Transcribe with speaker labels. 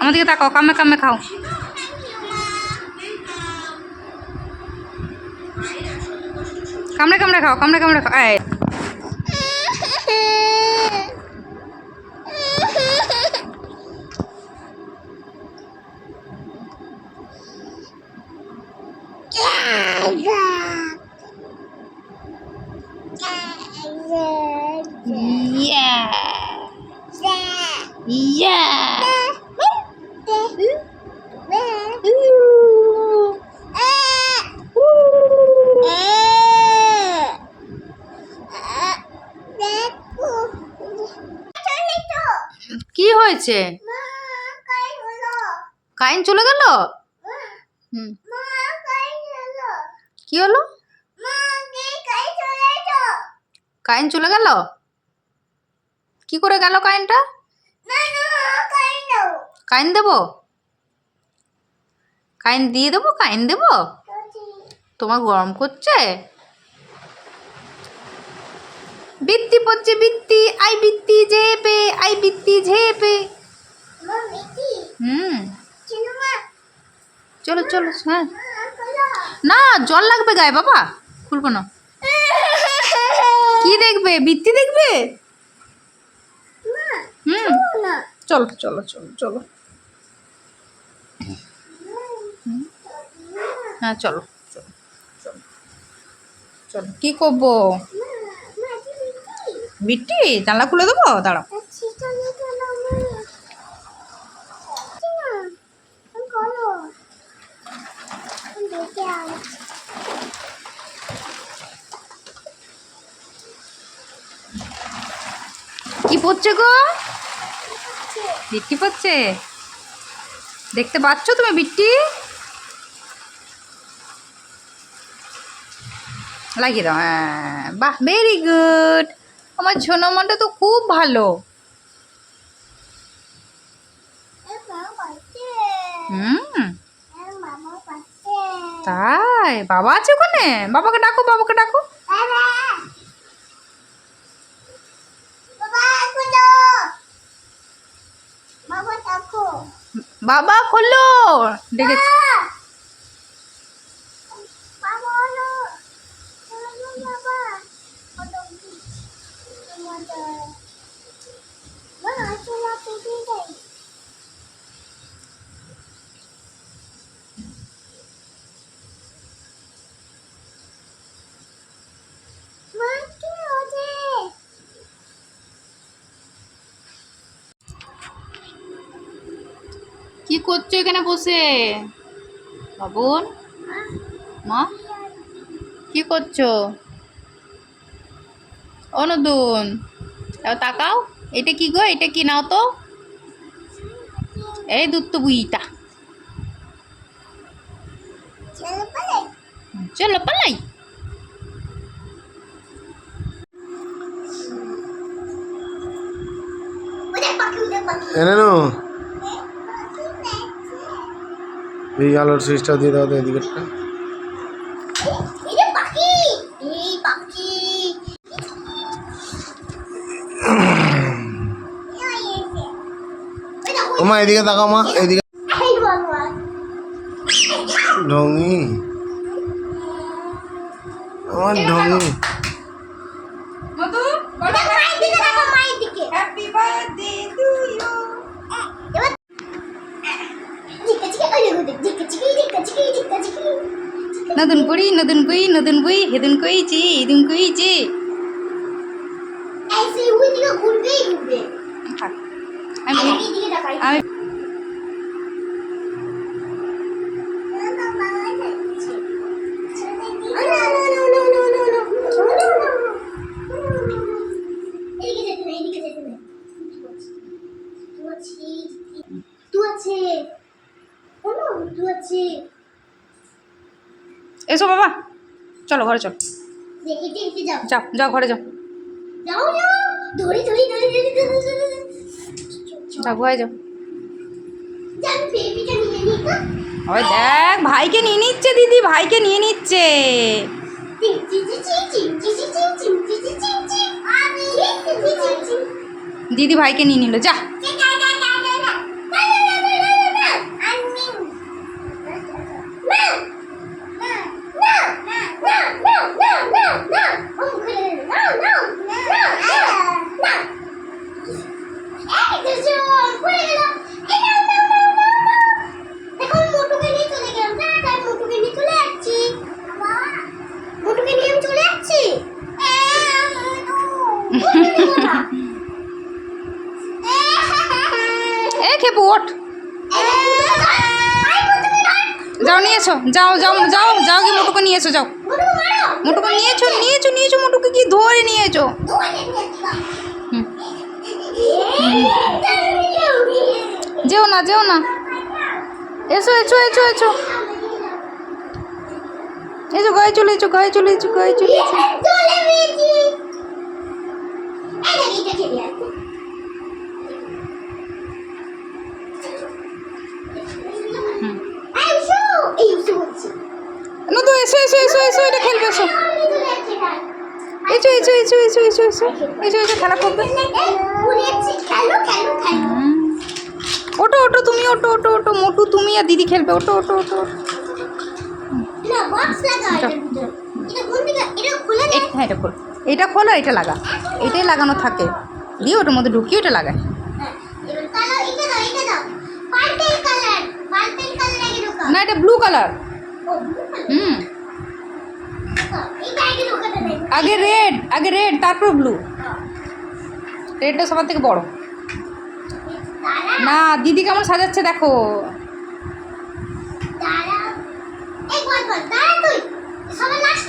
Speaker 1: আমাদেরকে তাকাও কামে কামে খাও। কামড়ে কামড়ে খাও কামড়ে কামড়ে খাও হয়েছে কাইন চলে গেল? হুম। কি হলো? কাইন চলে গেল? কি করে গেল কাইনটা? কাইন দেবো? কাইন দিয়ে দেবো? কাইন দেবো? তোমার গরম করছে? বৃত্তি পড়ছে বৃত্তি, আই বৃত্তি ঝেপে আই বৃত্তি ঝেপে। হুম। চলো চলো হ্যাঁ। না, জল লাগবে গায়ে, বাবা। খুলবো না। কি দেখবে? বৃত্তি দেখবে? হুম। চলো চলো চলো চলো। হ্যাঁ চলো চলো চলো চলো। কি করব? বিট্টি জানলা খুলে দেবো? দাঁড়াও। কি পড়ছে গো? বিট্টি পড়ছে। দেখতে পাচ্ছ তুমি বিট্টি লাগিয়ে দাও হ্যাঁ বাহ ভেরি গুড আমার ছোনমাটা তো খুব ভালো। তাই, বাবা আছে ওখানে? বাবাকে ডাকো বাবাকে ডাকো। বাবা, খোলো। ডেকেছি কি করছ এখানে বসে? বাবন? মা? কি করছ? ও নতুন তাকাও। এটা কি গো? এটা কি নাও তো? এই দুধ তো বুইটা। চলো পালাই।
Speaker 2: এই আলোর সুইচটা দিয়ে দাও তো এদিকেরটা। ওমা এদিকে তাকাও মা এদিকে ঢঙ্গি আমার ঢঙ্গি
Speaker 1: হ্যাপি বার্থডে টু ইউ নতুন কুড়ি নতুন কুই নতুন বই হেদুন কইছি ইদুন কইছি আছে কোনো আছে এসো বাবা চলো ঘরে চলো যাও যাও ঘরে যাও যাও যাও ওই দেখ ভাইকে নিয়ে নিচ্ছে দিদি ভাইকে নিয়ে নিচ্ছে
Speaker 2: দিদি ভাইকে নিয়ে নিল যা এ ওঠ। যাও নিয়ে এসো যাও যাও যাও যাও গিয়ে মোটুকে নিয়ে এসো যাও। মোটুকে নিয়েছো নিয়েছো নিয়েছো, মোটুকে কি ধরে নিয়েছো? যেও না যেও না। এসো এসো এসো এসো। এসো, গায়ে চলে এসো, গায়ে চলে এসো, গায়ে চলে এসো। না তো এসো এসো এসো এসো এটা খেলবে এসো এসো এসো এসো এসো এসো এসো এসো এসো খেলা করবে ওটো ওটো তুমি ওটো ওটো ওটো মোটু তুমি আর দিদি খেলবে ওটো ওটো ওটো হ্যাঁ এটা খোল এটা খোলো এটা লাগা এটাই লাগানো থাকে দিয়ে ওটার মধ্যে ঢুকিয়ে ওটা লাগায় না এটা ব্লু কালার হুম।
Speaker 1: আগে
Speaker 2: রেড আগে রেড তারপর ব্লু রেডটা সবার থেকে বড়। না দিদি কেমন সাজাচ্ছে দেখো।
Speaker 1: দাঁড়া। দাঁড়া তুই। সবার লাস্ট